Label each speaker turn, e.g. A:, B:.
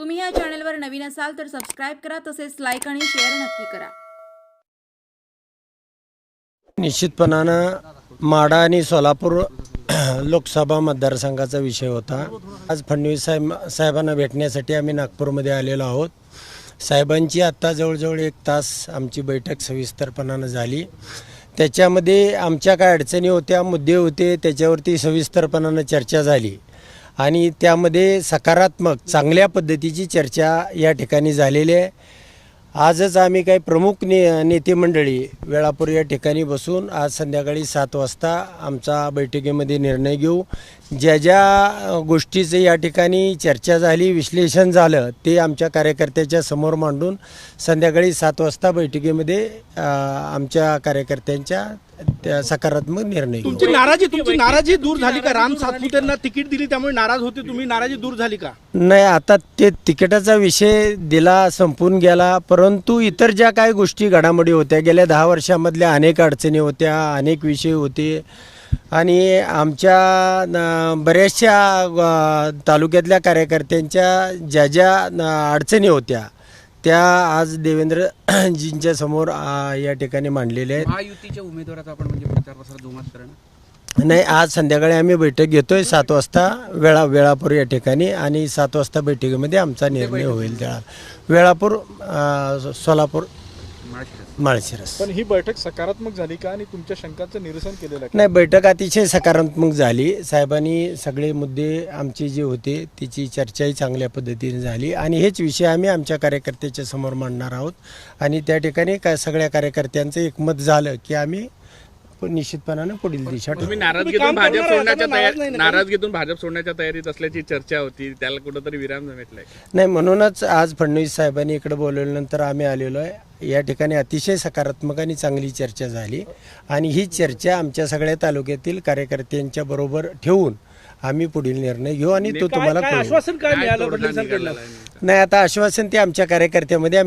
A: तुम्ही या चॅनलवर नवीन असाल तर सबस्क्राईब करा तसेच लाईक आणि शेअर नक्की करा.
B: निश्चितपणानं माडा आणि सोलापूर लोकसभा मतदारसंघाचा विषय होता. आज फडणवीस साहेब साहेबांना भेटण्यासाठी आम्ही नागपूरमध्ये आलेलो आहोत. साहेबांची आत्ता जवळजवळ एक तास आमची बैठक सविस्तरपणानं झाली. त्याच्यामध्ये आमच्या काय अडचणी होत्या मुद्दे होते त्याच्यावरती सविस्तरपणानं चर्चा झाली. आणि त्यामध्ये सकारात्मक चांगल्या पद्धतीची चर्चा या ठिकाणी झालेली आहे. आजच आम्ही काही प्रमुख ने नेते मंडळी वेळापूर या ठिकाणी बसून आज संध्याकाळी सात वाजता आमचा बैठकीमध्ये निर्णय घेऊ. ज्या ज्या गोष्टीचं या ठिकाणी चर्चा झाली विश्लेषण झालं ते आमच्या कार्यकर्त्याच्या समोर मांडून संध्याकाळी सात वाजता बैठकीमध्ये आमच्या कार्यकर्त्यांच्या त्या सकारात्मक निर्णय घेऊ.
C: तुमची नाराजी तुमची नाराजी दूर झाली का? राम सातपुतेंना तिकीट दिली त्यामुळे नाराज होते तुम्ही. नाराजी दूर झाली का?
B: नाही आता ते तिकिटाचा विषय दिला संपून गेला परंतु इतर ज्या काही गोष्टी घडामोडी होत्या गेल्या दहा वर्षामधल्या अनेक अडचणी होत्या अनेक विषय होते. आणि आमच्या न- बऱ्याचशा अ, तालुक्यातल्या कार्यकर्त्यांच्या ज्या ज्या न, अडचणी होत्या त्या आज देवेंद्रजींच्या समोर या ठिकाणी मांडलेल्या आहेत.
D: महायुतीच्या उमेदवाराचा आपण म्हणजे प्रचार प्रसार जोमात करणं.
B: नाही आज संध्याकाळी आम्ही बैठक घेतोय. सात वाजता वेळा वेळापूर या ठिकाणी आणि सात वाजता बैठकीमध्ये आमचा निर्णय होईल त्या वेळापूर अं, सोलापूर.
D: माळशिरस.
C: पण ही बैठक सकारात्मक झाली का आणि तुमच्या शंकांचं निरसन केलेलं आहे?
B: नाही बैठक अतिशय सकारात्मक झाली. साहेबांनी सगळे मुद्दे आमचे जे होते त्याची चर्चाही चांगल्या पद्धतीने झाली. आणि हेच विषय आम्ही आमच्या कार्यकर्त्याच्या समोर मांडणार आहोत. आणि त्या ठिकाणी काय सगळ्या कार्यकर्त्यांचं एकमत झालं की आम्ही निश्चितपणानं पुढील दिशा.
E: तुम्ही नाराजगीतून भाजप सोडण्याच्या तयारी? नाराजगीतून भाजप सोडण्याच्या तयारीत असल्याची चर्चा होती त्याला कुठंतरी विराम भेटलाय
B: नाही म्हणूनच आज फडणवीस साहेबांनी इकडे बोलवल्यानंतर आम्ही आलेलो आहे या ठिकाणी अतिशय सकारात्मक आणि चांगली चर्चा झाली आणि ही चर्चा आमच्या सगळ्या तालुक्यातील कार्यकर्त्यांच्या बरोबर ठेवून आम्ही पुढील निर्णय घेऊ आणि तो तुम्हाला
C: आश्वासन काय मिळालं?
B: नाही आता आश्वासन ते आमच्या कार्यकर्त्यामध्ये